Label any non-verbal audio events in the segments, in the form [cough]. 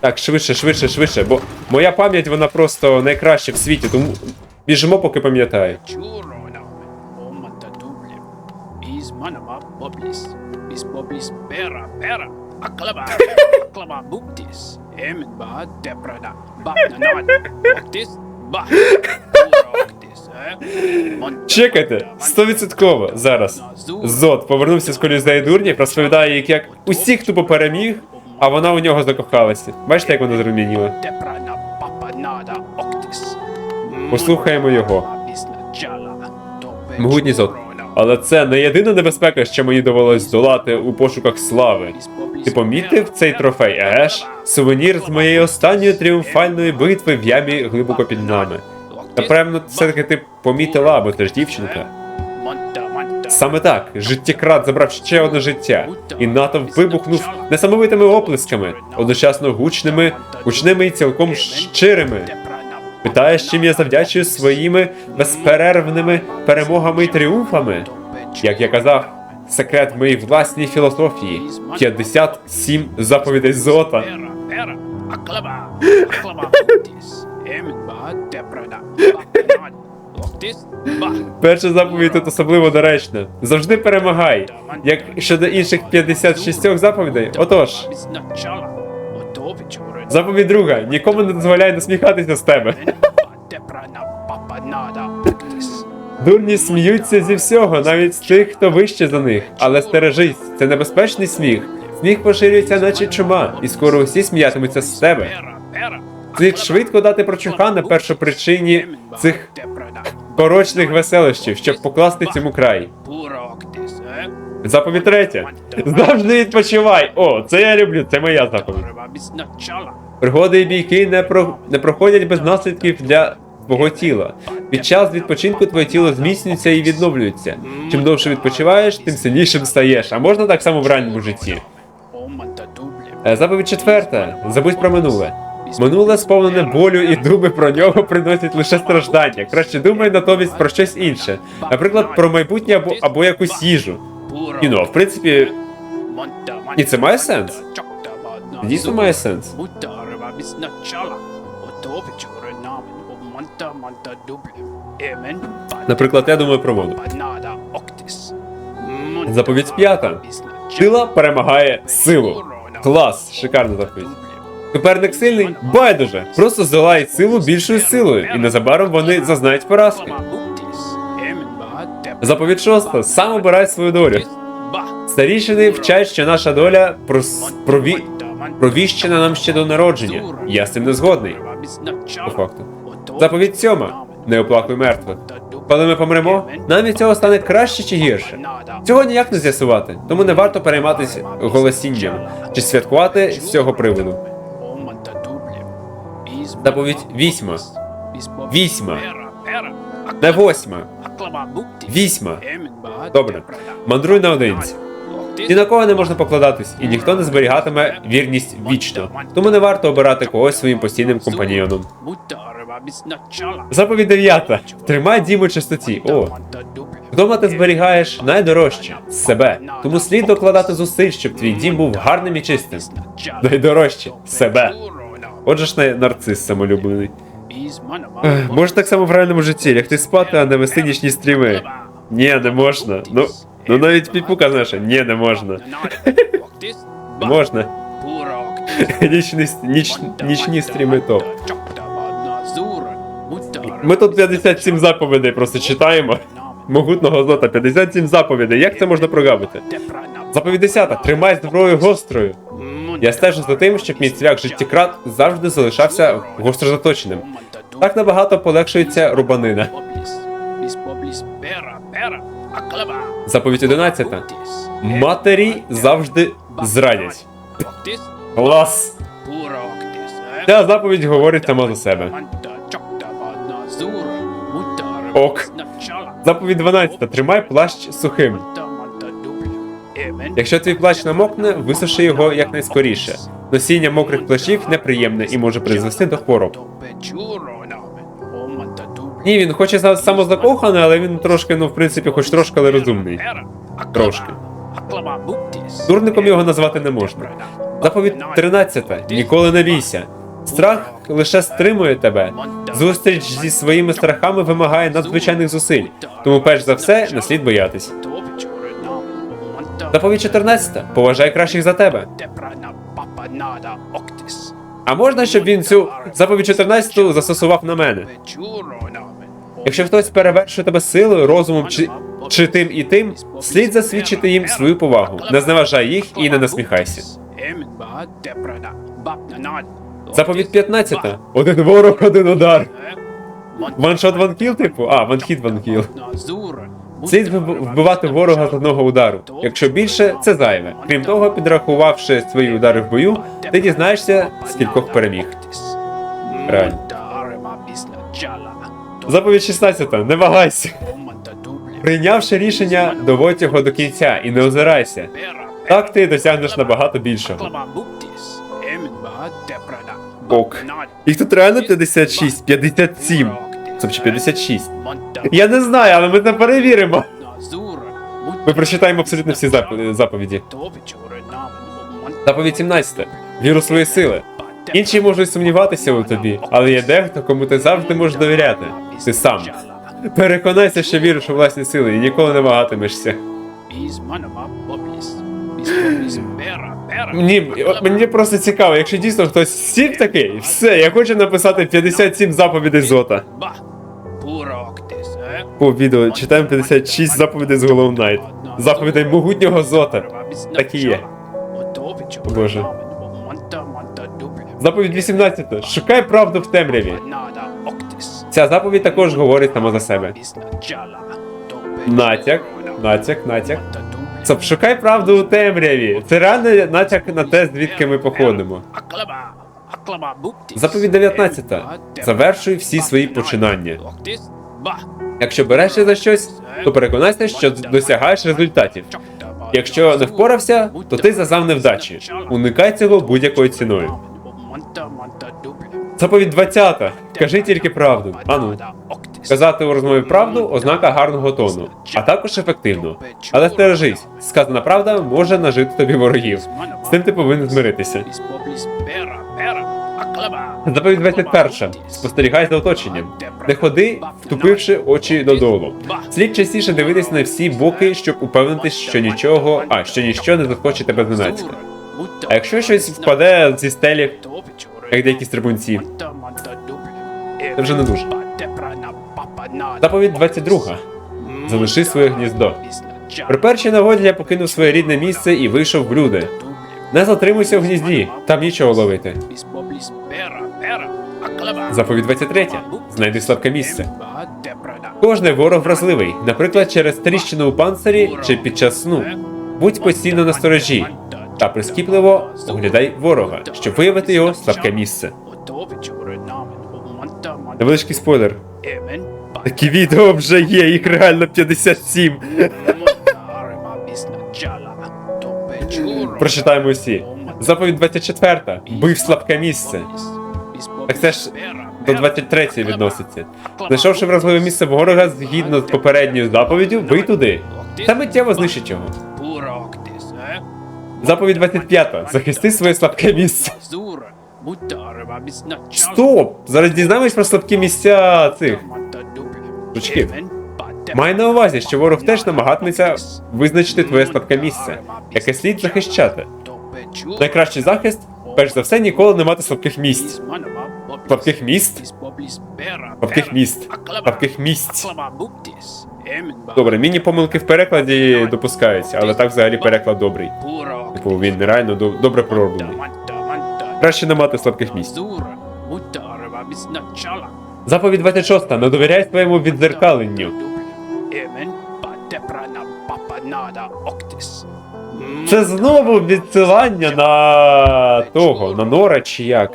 Так, швидше, швидше, швидше, бо моя пам'ять вона просто найкраща в світі, тому біжимо, поки? Монта, Чекайте, стовідсотково зараз. Зод повернувся з колізеї дурнів, розповідає, як, як усіх тупо переміг, а вона у нього закохалася. Бачите, як вона зрум'яніла? Послухаємо його. Могутній зод. Але це не єдина небезпека, що мені довелось здолати у пошуках слави. Ти помітив цей трофей, еге? Сувенір з моєї останньої тріумфальної битви в ямі глибоко під нами. Напевно, все-таки ти помітила, бо ти ж дівчинка. Саме так, життєкрат забрав ще одне життя, і натовп вибухнув несамовитими оплесками, одночасно гучними, гучними і цілком щирими. Питаєш, чим я завдячую своїми безперервними перемогами і тріумфами? Як я казав, секрет моїй власній філософії 57 заповідей Зота. Перша заповідь тут особливо доречна. Завжди перемагай. Як щодо інших 56 заповідей, отож, заповідь друга: нікому не дозволяй насміхатися з тебе. Дурні сміються зі всього, навіть з тих, хто вище за них. Але стережись, це небезпечний сміх. Сміх поширюється, наче чума, і скоро усі сміятимуться з тебе. Слід швидко дати прочуха на першопричині цих порочних веселищів, щоб покласти цьому край. Заповідь третя. Завжди відпочивай. О, це я люблю, це моя заповідь. Пригоди і бійки не, про... не проходять без наслідків для твого тіла. Під час відпочинку твоє тіло зміцнюється і відновлюється. Чим довше відпочиваєш, тим сильнішим стаєш. А можна так само в ранньому житті. Е, Заповідь четверта. Забудь про минуле. Минуле сповнене болю і думи про нього приносять лише страждання. Краще думай натомість про щось інше. Наприклад, про майбутнє або, або якусь їжу. І ну, в принципі, І це має сенс? дійсно має сенс. Наприклад, я думаю про воду. Заповідь п'ята. Сила перемагає силу. Клас, шикарна заповідь. Суперник сильний? Байдуже. Просто здолай силу більшою силою, і незабаром вони зазнають поразки. Заповідь шоста. Сам обирай свою долю. Старішини вчать, що наша доля прос... прові... провіщена нам ще до народження. Я з цим не згодний. По факту. Заповідь сьома. Не оплакуй мертвих. Коли ми помремо, нам від цього стане краще чи гірше. Цього ніяк не з'ясувати, тому не варто перейматися голосінням чи святкувати з цього приводу. Заповідь вісьма. Вісьма. Не восьма. Вісьма. Добре. Мандруй наодинці. Ні на кого не можна покладатись, і ніхто не зберігатиме вірність вічно. Тому не варто обирати когось своїм постійним компаньйоном. Заповідь дев'ята. Тримай дім у чистоті. О, вдома ти зберігаєш найдорожче себе. Тому слід докладати зусиль, щоб твій дім був гарним і чистим. Найдорожче себе. Отже ж не нарцис самолюблений. Може так само в реальному житті, лягти спати, а не вести нічні стріми. Ні, не можна. Ну, ну навіть піпука знаєш, ні, не можна. Можна. Нічні, ніч, нічні стріми топ. Ми тут 57 заповідей просто читаємо. Могутного злота 57 заповідей. Як це можна прогавити? Заповідь 10. Тримай зброю гострою. Я стежу за тим, щоб мій цвях життєкрат завжди залишався гостро заточеним. Так набагато полегшується рубанина. Заповідь 11. Матері завжди зрадять. Клас! Ця заповідь говорить сама за себе. Ок. Заповідь 12. Тримай плащ сухим. Якщо твій плащ намокне, висуши його якнайскоріше. Носіння мокрих плащів неприємне і може призвести до хвороб. Ні, він хоч і за- самозакоханий, але він трошки, ну в принципі, хоч трошки, але розумний. Трошки. Дурником його назвати не можна. Заповідь 13. Ніколи не бійся. Страх лише стримує тебе. Зустріч зі своїми страхами вимагає надзвичайних зусиль. Тому, перш за все, не слід боятись. Заповідь 14. Поважай кращих за тебе. А можна, щоб він цю заповідь 14 застосував на мене? Якщо хтось перевершує тебе силою, розумом чи, чи тим і тим, слід засвідчити їм свою повагу. Не зневажай їх і не насміхайся. Заповідь 15. Один ворог, один удар. Ваншот ванкіл, типу? А, ванхіт ванкіл. Слід вб- вбивати ворога з одного удару. Якщо більше, це зайве. Крім того, підрахувавши свої удари в бою, ти дізнаєшся, скількох переміг. Заповідь 16. Не вагайся. Прийнявши рішення, доводь його до кінця і не озирайся. Так ти досягнеш набагато більшого. Ок. Їх тут реально 56, 57. Тобто 56. Я не знаю, але ми це перевіримо. Ми прочитаємо абсолютно всі зап- заповіді. Заповідь 17. Віру в свої сили. Інші можуть сумніватися у тобі, але є дехто, кому ти завжди можеш довіряти. Ти сам. Переконайся, що віриш у власні сили і ніколи не вагатимешся. Мені, от мені просто цікаво, якщо дійсно хтось сів такий, все, я хочу написати 57 заповідей зота. По відео читаємо 56 заповідей з Голоу Найт. Заповідей могутнього зота. Так і є. Боже. Заповідь 18. Шукай правду в темряві. Ця заповідь також говорить сама за себе. Натяк, натяк, натяк. Це шукай правду у темряві. Це реально натяк на те, звідки ми походимо. Заповідь 19. Завершуй всі свої починання. Якщо берешся за щось, то переконайся, що досягаєш результатів. Якщо не впорався, то ти зазнав невдачі. Уникай цього будь-якою ціною. Заповідь 20. Кажи тільки правду. Ану. Казати у розмові правду ознака гарного тону, а також ефективно. Але стережись, сказана правда може нажити тобі ворогів. З тим ти повинен змиритися. Заповідь 21. Спостерігай за оточенням. Не ходи, втупивши очі додолу. Слід частіше дивитись на всі боки, щоб упевнитись, що нічого, а що ніщо не заскочить тебе зненацька. А якщо щось впаде зі стелі, як деякі стрибунці, це вже не дуже. Заповідь 22. Залиши своє гніздо. При першій нагоді я покинув своє рідне місце і вийшов в люди. Не затримуйся в гнізді, там нічого ловити. Заповідь 23. Знайди слабке місце. Кожний ворог вразливий, наприклад, через тріщину у панцирі чи під час сну. Будь постійно на сторожі та прискіпливо оглядай ворога, щоб виявити його слабке місце. Невеличкий спойлер. Такі відео вже є, їх реально 57. Прочитаємо усі. Заповідь 24. Бив слабке місце. Так це ж до 23 відноситься. Знайшовши вразливе місце ворога згідно з попередньою заповіддю, бий туди. Та миттєво знищить його. Заповідь 25. Захисти своє слабке місце. Стоп! Зараз дізнаємось про слабкі місця цих. жучків. Май на увазі, що ворог теж намагатиметься визначити твоє слабке місце, яке слід захищати. Найкращий захист, перш за все, ніколи не мати слабких місць. Слабких міст? Слабких міст. Слабких місць. Добре, міні-помилки в перекладі допускаються, але так взагалі переклад добрий. Типу, він реально добре пророблений. Краще не мати слабких місць. Заповідь 26. Не довіряй своєму відзеркаленню. Це знову відсилання на того, на Нора чи як.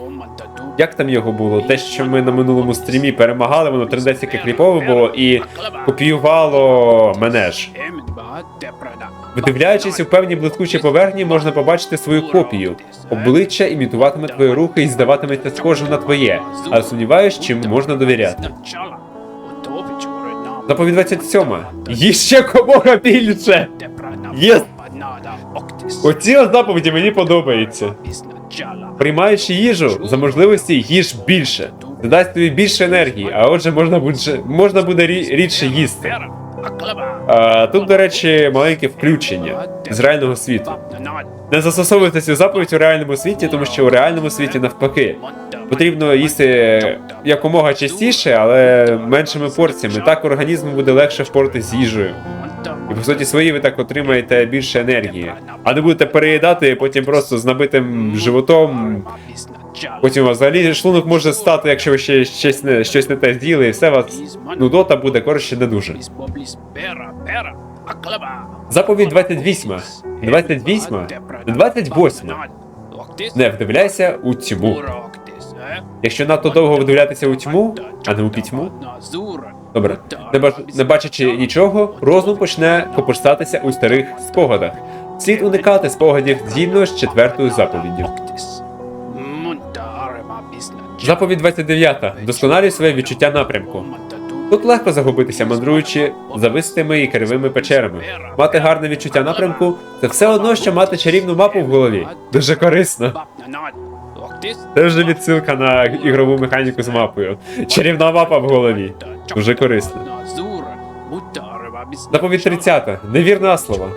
Як там його було? Те, що ми на минулому стрімі перемагали, воно 3D кліпове було і копіювало мене ж. Видивляючись у певні блискучі поверхні, можна побачити свою копію. Обличчя імітуватиме твої рухи і здаватиметься схожим на твоє, але сумніваюсь, чим можна довіряти. Заповідь 27. Їж ще комога більше! Єс! Оці заповіді мені подобаються. Приймаючи їжу, за можливості їж більше. Це дасть тобі більше енергії, а отже можна буде, можна буде рі- рідше їсти. А, тут, до речі, маленьке включення з реального світу. Не застосовуйте цю заповідь у реальному світі, тому що у реальному світі навпаки. Потрібно їсти якомога частіше, але меншими порціями. Так організму буде легше впоратись з їжею. І по суті свої ви так отримаєте більше енергії. А не будете переїдати потім просто з набитим животом. Потім взагалі шлунок може стати, якщо ви ще щось не, щось не те з'їли, і все вас нудота буде коротше не дуже. Заповідь 28. 28. 28. Не вдивляйся у тьму. Якщо надто довго вдивлятися у тьму, а не у пітьму, добре, не, бач, не бачачи нічого, розум почне копирстатися у старих спогадах. Слід уникати спогадів згідно з четвертою заповіддю. Заповідь 29. Вдосконалюй своє відчуття напрямку. Тут легко загубитися, мандруючи завистими і кривими печерами. Мати гарне відчуття напрямку це все одно, що мати чарівну мапу в голові. Дуже корисно. Це вже відсилка на ігрову механіку з мапою. Чарівна мапа в голові. Дуже корисно. Заповідь 30. Невірне слово.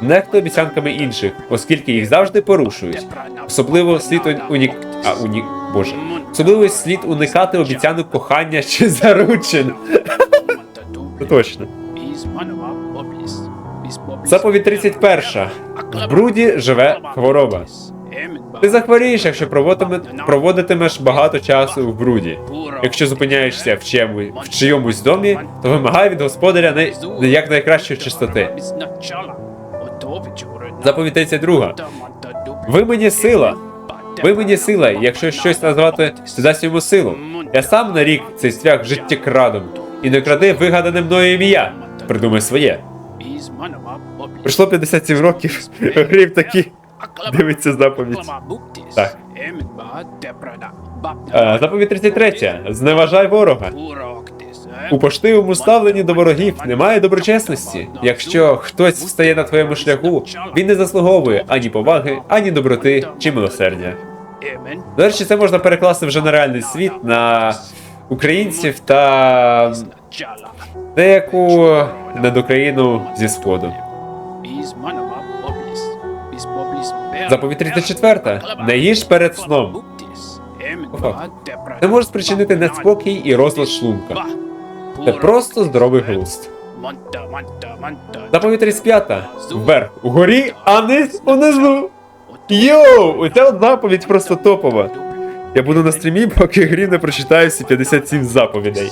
Нехто обіцянками інших, оскільки їх завжди порушують. Особливо слід унік... А, унік... Боже. Особливо слід уникати обіцянок кохання чи заручин. Це [laughs] точно. Заповідь 31. В бруді живе хвороба. Ти захворієш, якщо проводитиме- проводитимеш багато часу в бруді. Якщо зупиняєшся в, чому, в чийомусь домі, то вимагай від господаря не, як найкращої чистоти. Заповідь 32. Ви мені сила. Ви мені сила, якщо щось назвати, це дасть йому силу. Я сам нарік цей свях життєкрадом. І не кради вигадане мною ім'я. Придумай своє. Пройшло 57 років. [laughs] Грів такі. Дивиться заповідь. Так. Е, Заповідь 33. Зневажай ворога. У поштивому ставленні до ворогів немає доброчесності. Якщо хтось встає на твоєму шляху, він не заслуговує ані поваги, ані доброти чи милосердя. До речі, це можна перекласти вже на реальний світ на українців та деяку недокраїну зі сходу. Заповідь 34. Не їж перед сном. Це може спричинити неспокій і розлад шлунка. Це просто здоровий глузд. Заповідь 35. Вверх угорі, а низ унизу. Йоу! От заповідь просто топова. Я буду на стрімі, поки грі не прочитаю всі 57 заповідей.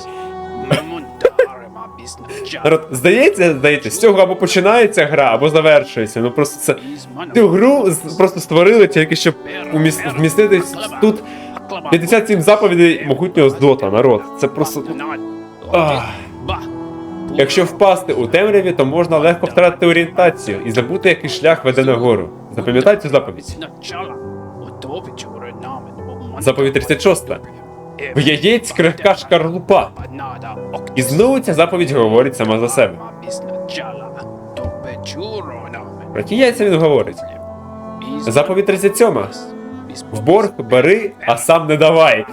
Народ, здається, здається, з цього або починається гра, або завершується. Ну просто це. Цю гру просто створили тільки щоб уміс- вмістити тут 57 заповідей могутнього з дота, народ. Це просто. Ах. Якщо впасти у темряві, то можна легко втратити орієнтацію і забути, який шлях веде нагору. Запам'ятай цю заповідь. Заповідь 36. В яєць крихка шкарлупа. І знову ця заповідь говорить сама за себе. Про ті яйця він говорить. Заповідь 37. В борг бери, а сам не давай.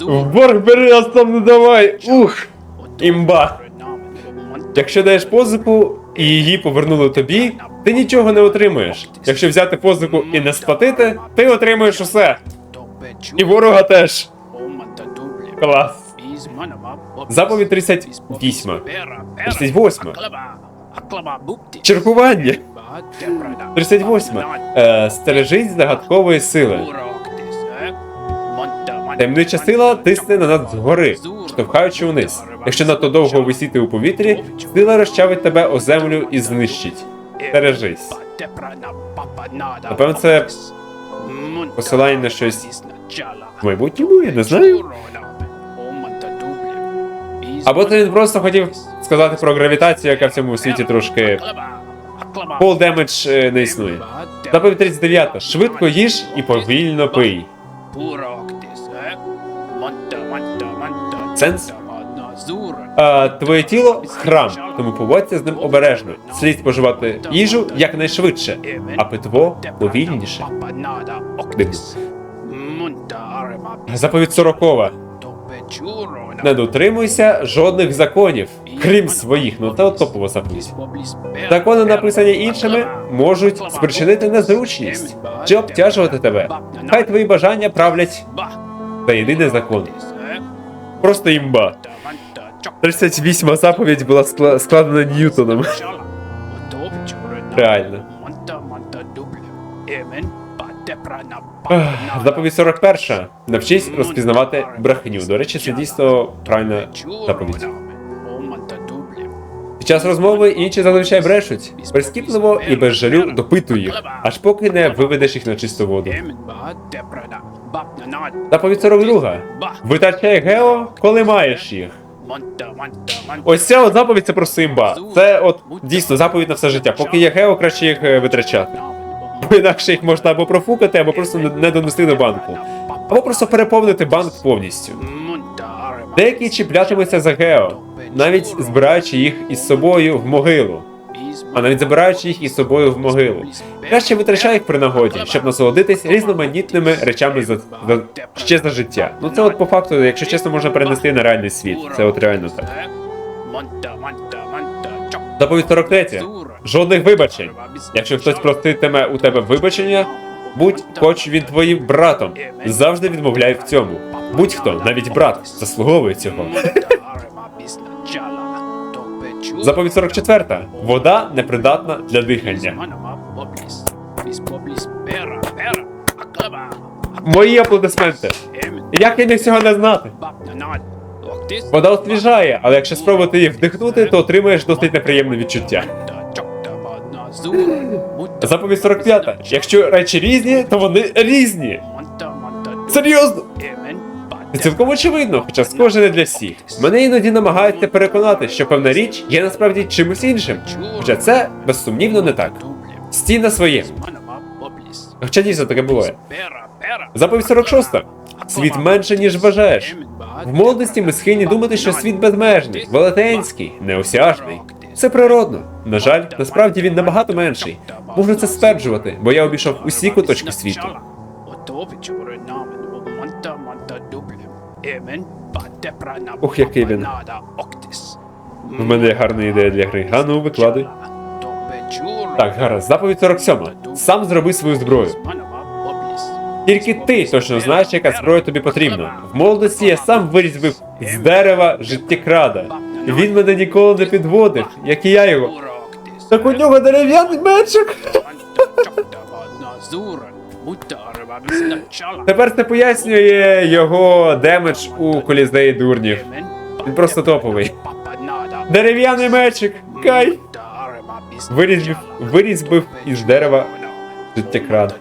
В борг бери, а сам не давай. Ух. імба. Якщо даєш позику і її повернули тобі, ти нічого не отримуєш. Якщо взяти позику і не сплатити, ти отримуєш усе. І ворога теж. Клас. Заповідь 38. 38. Чергування. 38. Е, стережись загадкової сили. Таємнича сила тисне на нас згори, штовхаючи униз. Якщо надто довго висіти у повітрі, сила розчавить тебе о землю і знищить. Стережись. Напевно, це посилання на щось В майбутньому я не знаю. Або це він просто хотів сказати про гравітацію, яка в цьому світі трошки. Damage е, не існує. Заповідь 39. Швидко їж і повільно пий. Сенс? Твоє тіло храм, тому поводься з ним обережно. Слід споживати їжу якнайшвидше, а питво повільніше. Заповідь сорокова. Не дотримуйся жодних законів, крім своїх, ну от топова заповідь. Закони, написані іншими, можуть спричинити незручність чи обтяжувати тебе. Хай твої бажання правлять. Та єдиний закон. Просто імба. 38 заповідь була скла- складена Ньютоном. Реально. Заповідь 41. Навчись розпізнавати брехню. До речі, це дійсно правильна заповідь. Під час розмови інші зазвичай брешуть. Прискіпливо і без жалю допитуй їх, аж поки не виведеш їх на чисту воду. Заповідь 42. Витрачай гео, коли маєш їх. Ось ця от заповідь це просто імба. Це от дійсно заповідь на все життя. Поки є гео, краще їх е, витрачати. Бо інакше їх можна або профукати, або просто не донести до банку. Або просто переповнити банк повністю. Деякі чіплятимуться за гео, навіть збираючи їх із собою в могилу, а навіть забираючи їх із собою в могилу. Краще витрачай їх при нагоді, щоб насолодитись різноманітними речами за, за ще за життя. Ну це от по факту, якщо чесно, можна перенести на реальний світ. Це от реально так. Заповідь 43. Жодних вибачень. Якщо хтось проситиме у тебе вибачення, будь хоч він твоїм братом. Завжди відмовляй в цьому. Будь-хто, навіть брат, заслуговує цього. Заповідь 44. Вода непридатна для дихання. Мої аплодисменти. Як я міг цього не знати? Вода освіжає, але якщо спробувати її вдихнути, то отримаєш досить неприємне відчуття. Заповідь 45. Якщо речі різні, то вони різні. Серйозно? Це цілком очевидно, хоча схоже не для всіх. Мене іноді намагаються переконати, що певна річ є насправді чимось іншим. Хоча це безсумнівно не так. Стій на своєму. Хоча дійсно таке буває. Заповідь 46. Світ менше, ніж вважаєш. В молодості ми схильні думати, що світ безмежний, велетенський, неосяжний. Це природно. На жаль, насправді він набагато менший. Можу це стверджувати, бо я обійшов усі куточки світу. Ух, який він. В мене є гарна ідея для гри. Гану, викладуй. Так, гаразд, заповідь 47. Сам зроби свою зброю. Тільки ти точно знаєш, яка зброя тобі потрібна. В молодості я сам вирізбив з дерева життєкрада. Він мене ніколи не підводив, як і я його. Так у нього дерев'яний мечик. Тепер це пояснює його демедж у колізеї дурнів. Він просто топовий. Дерев'яний мечик. Кай. Вирізбив, вирізбив із дерева життєкрад.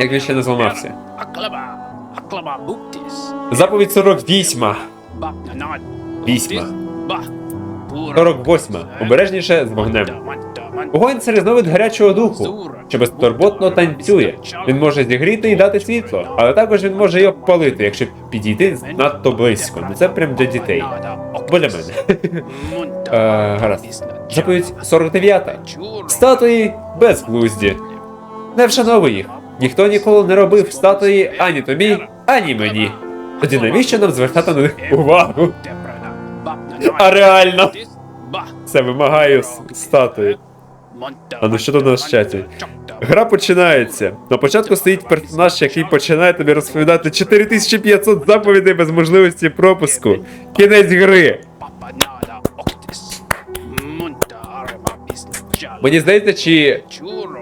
Як він ще не зламався. Заповідь 48. Вісьма. 48. Обережніше з вогнем. Вогонь це різновид гарячого духу, що безтурботно танцює. Він може зігріти і дати світло, але також він може й обпалити, якщо підійти надто близько. Ну це прям для дітей. Бо для мене. [laughs] Е, гаразд. Заповідь 49. Статуї безглузді. Не вшановуй їх. Ніхто ніколи не робив статуї ані тобі, ані мені. Тоді навіщо нам звертати на них увагу? А реально, це вимагає статуї. А ну що у нас в чаті? Гра починається. На початку стоїть персонаж, який починає тобі розповідати 4500 заповідей без можливості пропуску. Кінець гри. Мені здається, чи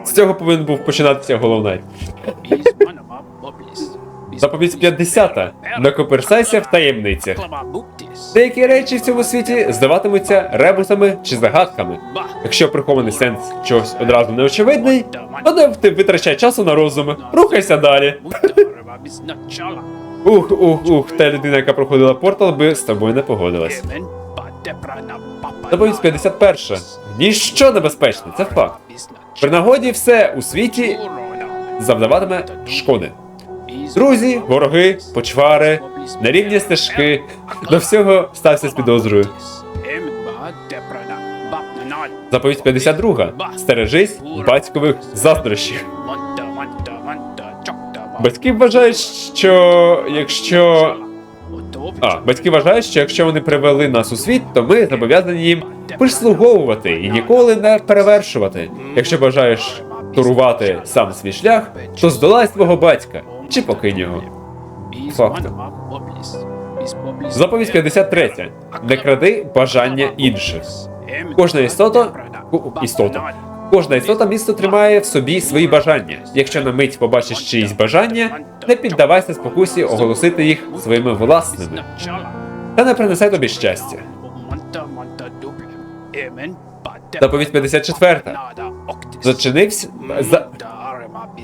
з цього повинен був починатися головний. Заповідь 50. Не коперсайся в таємницях. Деякі речі в цьому світі здаватимуться ребусами чи загадками. Якщо прихований сенс чогось одразу не очевидний, то ти витрачай часу на розуми. Рухайся далі. [laughs] Ух, ух, ух, та людина, яка проходила портал, би з тобою не погодилась. Заповідь 51. Ніщо небезпечне, це факт. При нагоді все у світі завдаватиме шкоди. Друзі, вороги, почвари, нерівні стежки. До всього стався з підозрою. Заповідь 52. Стережись батькових заздрощів. Батьки вважають, що якщо. А, батьки вважають, що якщо вони привели нас у світ, то ми зобов'язані їм прислуговувати і ніколи не перевершувати. Якщо бажаєш турувати сам свій шлях, то здолай свого батька чи покинь його. Фактом. Заповідь 53. Не кради бажання інших. Кожна істота, істота. Кожна істота місто тримає в собі свої бажання. Якщо на мить побачиш чиїсь бажання, не піддавайся спокусі оголосити їх своїми власними. Та не принесе тобі щастя. Заповідь 54. Зачинився, за,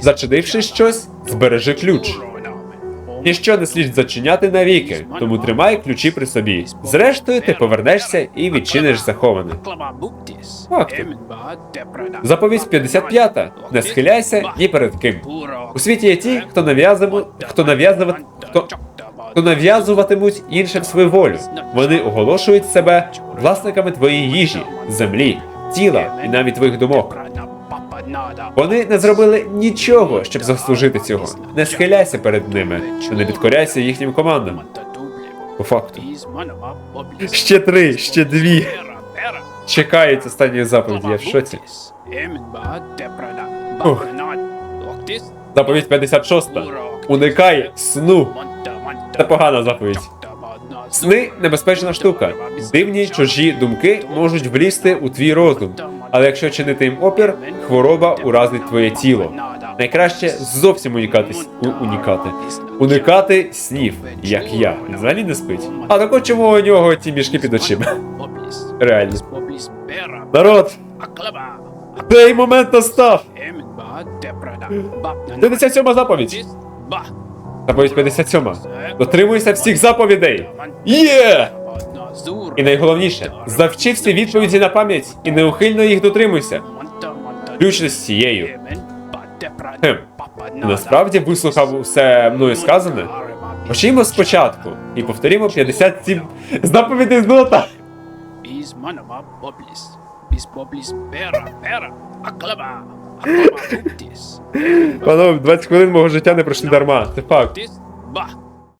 зачинивши щось, збережи ключ. Ніщо не слід зачиняти навіки, тому тримай ключі при собі. Зрештою, ти повернешся і відчиниш заховане. Фактом. Заповідь 55. Не схиляйся ні перед ким. У світі є ті, хто нав'язував, хто нав'язував, хто, хто нав'язуватимуть іншим свою волю. Вони оголошують себе власниками твоєї їжі, землі, тіла і навіть твоїх думок. Вони не зробили нічого, щоб заслужити цього. Не схиляйся перед ними, не підкоряйся їхнім командам. По факту. Ще три, ще дві. Чекають останньої заповіді, я в шоці. Ух. Заповідь 56. Уникай сну. Це погана заповідь. Сни небезпечна штука. Дивні чужі думки можуть влізти у твій розум. Але якщо чинити їм опір, хвороба уразить твоє тіло. Найкраще зовсім унікати, с- у- унікати. Уникати снів, як я. Він взагалі не спить. А так от чому у нього ті мішки під очима? Реально. Народ, цей момент настав! 57 заповідь! Заповідь 57. Дотримуйся всіх заповідей! Є! І найголовніше, завчи всі відповіді на пам'ять і неухильно їх дотримуйся. Включно з цією. Хм. Насправді вислухав усе мною сказане. Почнімо спочатку і повторімо 57 заповідей з нота. Панове, 20 хвилин мого життя не пройшли дарма. Це факт.